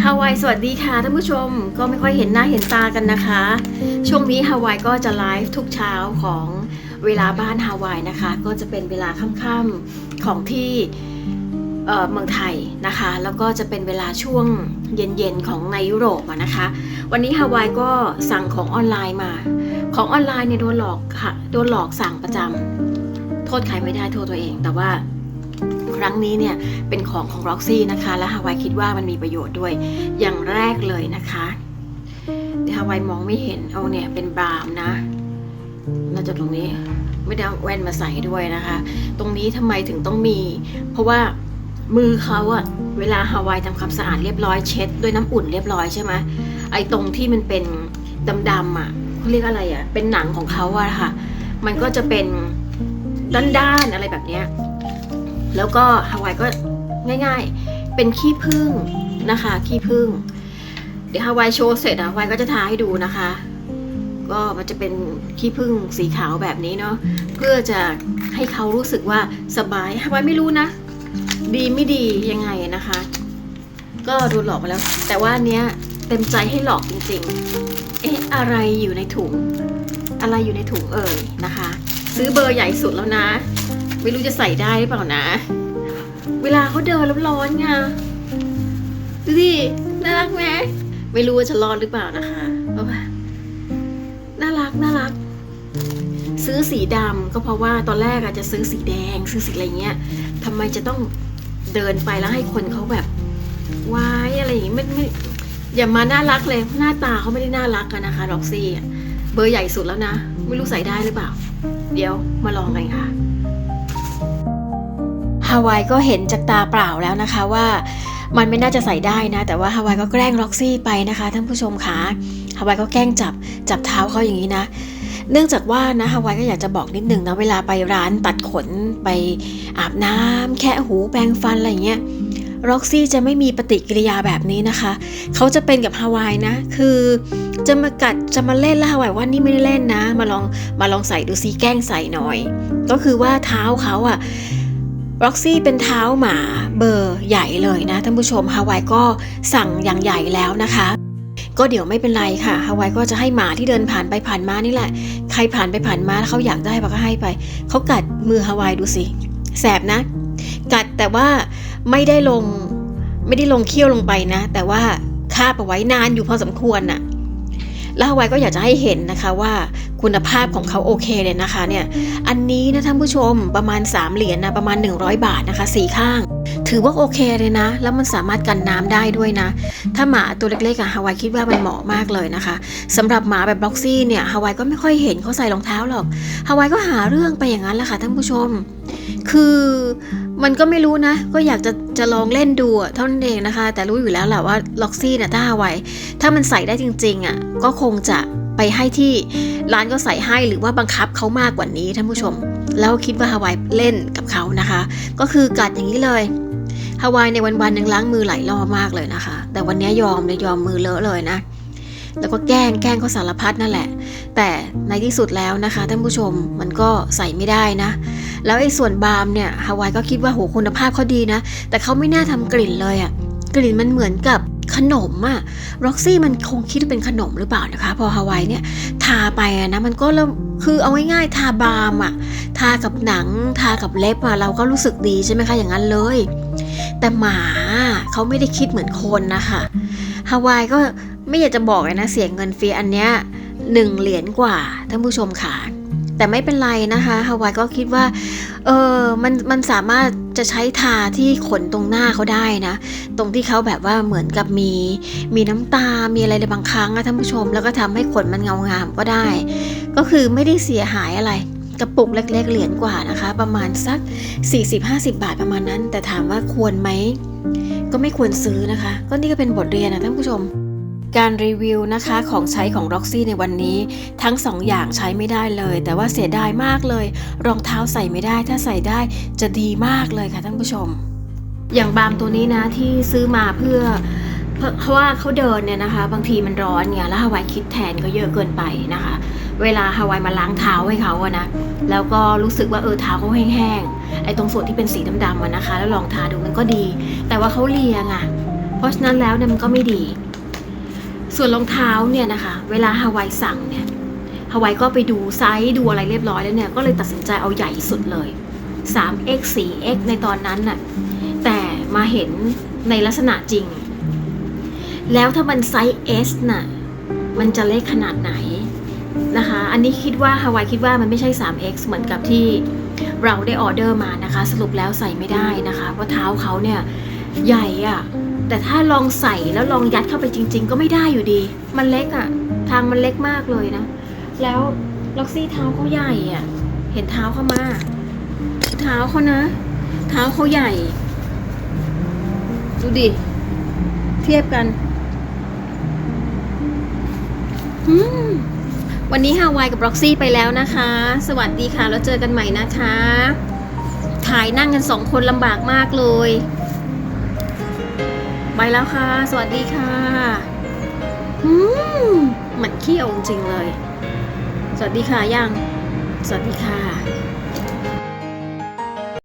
ฮาวายสวัสดีค่ะท่านผู้ชมก็ไม่ค่อยเห็นหน้าเห็นตากันนะคะ ช่วงนี้ฮาวายก็จะไลฟ์ทุกเช้าของเวลาบ้านฮาวายนะคะ ก็จะเป็นเวลาค่ำๆของที่เมืองไทยนะคะ แล้วก็จะเป็นเวลาช่วงเย็นๆของในยุโรปนะคะ วันนี้ฮาวายก็สั่งของออนไลน์มา ของออนไลน์เนี่ยโดนหลอกค่ะโดนหลอกสั่งประจำโทษใครไม่ได้โทษตัวเอง แต่ว่า ครั้งนี้เนี่ยเป็นของของ Roxy นะคะ และฮาวายคิดว่ามันมีประโยชน์ด้วย อย่างแรกเลยนะคะเดี๋ยวฮาวายมองไม่เห็นเอาเนี่ยเป็นบามนะน่าจะตรงนี้ไม่ได้เอาแว่นมาใส่ด้วยนะคะ ตรงนี้ทำไมถึงต้องมี เพราะว่ามือเขาอะเวลาฮาวายทำความสะอาดเรียบร้อยเช็ดด้วยน้ำอุ่นเรียบร้อยใช่ไหมไอ้ตรงที่มันเป็นดำๆอะเขาเรียกอะไรอะเป็นหนังของเขาอะค่ะ มันก็จะเป็นด้านๆอะไรแบบเนี้ย แล้วก็ฮาวายก็ง่ายๆ เป็นขี้ผึ้งนะคะขี้ผึ้งเดี๋ยวฮาวายโชว์เสร็จฮาวายก็จะทาให้ดูนะคะ ก็มันจะเป็นขี้ผึ้งสีขาวแบบนี้เนาะเพื่อจะให้เขารู้สึกว่าสบายฮาวายไม่รู้นะ ดีไม่ดียังไงนะคะ ก็โดนหลอกมาแล้ว แต่ว่านเนี้ยเต็มใจให้หลอกจริงๆ เอ๊ะอะไรอยู่ในถุง อะไรอยู่ในถุงเอ่ยนะคะ ซื้อเบอร์ใหญ่สุดแล้วนะ ไม่รู้จะใส่ได้หรือเปล่านะ เวลาเขาเดินแล้วร้อนไงดูดิน่ารักไหมไม่รู้ว่าจะรอดหรือเปล่านะคะเอาป่ะน่ารักน่ารัก ซื้อสีดำก็เพราะว่าตอนแรกอาจจะซื้อสีแดง ซื้อสีอะไรเงี้ยทำไมจะต้องเดินไปแล้วให้คนเขาแบบว้ายอะไรอย่างงี้ไม่ไม่อย่ามาน่ารักเลยหน้าตาเขาไม่ได้น่ารักกันนะคะล็อกซี่เบอร์ใหญ่สุดแล้วนะ ไม่รู้ใส่ได้หรือเปล่า เดี๋ยวมาลองกันค่ะ ฮาวายก็เห็นจากตาเปล่าแล้วนะคะว่ามันไม่น่าจะใส่ได้นะ แต่ว่าฮาวายก็แกล้งล็อกซี่ไปนะคะท่านผู้ชมคะฮาวายก็แกล้งจับจับเท้าเขาอย่างนี้นะ เนื่องจากว่านะฮาวายก็อยากจะบอกนิดนึงนะเวลาไปร้านตัดขนไปอาบน้ำแคะหูแปรงฟันอะไรเงี้ยร็อกซี่จะไม่มีปฏิกิริยาแบบนี้นะคะ เขาจะเป็นกับฮาวายนะ คือจะมากัดจะมาเล่นแล้วฮาวายว่านี่ไม่ได้เล่นนะ มาลองมาลองใส่ดูซิแกล้งใส่หน่อย ก็คือว่าเท้าเขาอะ ร็อกซี่เป็นเท้าหมาเบอร์ใหญ่เลยนะท่านผู้ชมฮาวายก็สั่งอย่างใหญ่แล้วนะคะ ก็เดี๋ยวไม่เป็นไรค่ะฮาวายก็จะให้หมาที่เดินผ่านไปผ่านมานี่แหละ ใครผ่านไปผ่านมาเขาอยากได้ปก็ให้ไป เขากัดมือฮาวายดูสิแสบนะ กัดแต่ว่าไม่ได้ลงไม่ได้ลงเคี้ยวลงไปนะ แต่ว่าคาบเอาไว้นานอยู่พอสมควรน่ะแล้วฮาวายก็อยากจะให้เห็นนะคะว่า คุณภาพของเขาโอเคเลยนะคะเนี่ยอันนี้นะท่านผู้ชมประมาณ 3 เหรียญนะประมาณ 100 บาทนะคะสีข้าง ถือว่าโอเคเลยนะ แล้วมันสามารถกันน้ำได้ด้วยนะ ถ้าหมาตัวเล็กๆอะฮาวายคิดว่ามันเหมาะมากเลยนะคะสำหรับหมาแบบบล็อกซี่เนี่ยฮาวายก็ไม่ค่อยเห็นเขาใส่รองเท้าหรอกฮาวายก็หาเรื่องไปอย่างนั้นแหละค่ะท่านผู้ชม คือมันก็ไม่รู้นะ ก็อยากจะจะลองเล่นดูเท่านั้นเองนะคะ แต่รู้อยู่แล้วแหละว่าล็อกซี่เนี่ยถ้าฮาวายถ้ามันใส่ได้จริงๆอะก็คงจะ ให้ที่ร้านก็ใส่ให้หรือว่าบังคับเขามากกว่านี้ท่านผู้ชม แล้วคิดว่าฮาวายเล่นกับเขานะคะ ก็คือกัดอย่างนี้เลยฮาวายในวันๆหนึ่งล้างมือหลายรอบมากเลยนะคะ แต่วันนี้ยอมเลยยอมมือเลอะเลยนะ แล้วก็แกล้งแกล้งเขาสารพัดนั่นแหละ แต่ในที่สุดแล้วนะคะท่านผู้ชมมันก็ใส่ไม่ได้นะ แล้วไอ้ส่วนบาล์มเนี่ยฮาวายก็คิดว่าโหคุณภาพเขาดีนะ แต่เขาไม่น่าทำกลิ่นเลยอะกลิ่นมันเหมือนกับ ขนมอะร็อกซี่มันคงคิดว่าเป็นขนมหรือเปล่านะคะ พอฮาวายเนี่ยทาไปอะนะมันก็เริ่มคือเอาง่ายๆทาบาล์มอะทากับหนัง ทากับเล็บอะเราก็รู้สึกดีใช่ไหมคะอย่างนั้นเลย แต่หมาเขาไม่ได้คิดเหมือนคนนะคะฮาวายก็ไม่อยากจะบอกเลยนะเสียเงินฟรีอันเนี้ยหนึ่งเหรียญกว่าท่านผู้ชมค่ะ แต่ไม่เป็นไรนะคะฮาวายก็คิดว่า เออมันมันสามารถจะใช้ทาที่ขนตรงหน้าเขาได้นะ ตรงที่เขาแบบว่าเหมือนกับมีมีน้ำตา มีอะไรในบางครั้งอะท่านผู้ชม แล้วก็ทำให้ขนมันเงางามก็ได้ ก็คือไม่ได้เสียหายอะไรกระปุกเล็ก ๆ เหรียญกว่านะคะ ประมาณสัก 40-50 บาทประมาณนั้น แต่ถามว่าควรไหมก็ไม่ควรซื้อนะคะ ก็นี่ก็เป็นบทเรียนนะท่านผู้ชม การรีวิวนะคะของใช้ของ Roxy ในวันนี้ ทั้งสองอย่างใช้ไม่ได้เลย แต่ว่าเสียดายมากเลย รองเท้าใส่ไม่ได้ถ้าใส่ได้จะดีมากเลยค่ะท่านผู้ชม อย่างบามตัวนี้นะที่ซื้อมาเพื่อเพราะเพราะว่าเขาเดินเนี่ยนะคะ บางทีมันร้อนไงแล้วฮาวายคิดแทนก็เยอะเกินไปนะคะ เวลาฮาวายมาล้างเท้าให้เขาอะนะแล้วก็รู้สึกว่าเออเท้าเขาแห้งๆไอ้ตรงส่วนที่เป็นสีดำๆอะนะคะ แล้วลองทาดูมันก็ดี แต่ว่าเขาเลียงอะเพราะฉะนั้นแล้วเนี่ยมันก็ไม่ดี ส่วนรองเท้าเนี่ยนะคะ เวลาฮาวายสั่งเนี่ยฮาวายก็ไปดูไซส์ดูอะไรเรียบร้อยแล้วเนี่ยก็เลยตัดสินใจเอาใหญ่สุดเลย 3x 4x ในตอนนั้นน่ะแต่มาเห็นในลักษณะจริง แล้วถ้ามันไซส์ S น่ะมันจะเล็กขนาดไหนนะคะ อันนี้คิดว่าฮาวายคิดว่ามันไม่ใช่ 3x เหมือนกับที่เราได้ออเดอร์มานะคะ สรุปแล้วใส่ไม่ได้นะคะ เพราะเท้าเขาเนี่ยใหญ่อะ แต่ถ้าลองใส่แล้วลองยัดเข้าไปจริง ๆ ก็ไม่ได้อยู่ดี มันเล็กอะทางมันเล็กมากเลยนะ แล้วล็อกซี่เท้าเขาใหญ่อะเห็นเท้าเขามาเท้าเขานะ เท้าเขาใหญ่ ดูดิ เทียบกันวันนี้ฮาวายกับร็อกซี่ไปแล้วนะคะ สวัสดีค่ะ แล้วเจอกันใหม่นะคะ ถ่ายนั่งกันสองคนลำบากมากเลย ไปแล้วค่ะ สวัสดีค่ะอืมมันเขี้ยวจริงเลย สวัสดีค่ะยัง สวัสดีค่ะ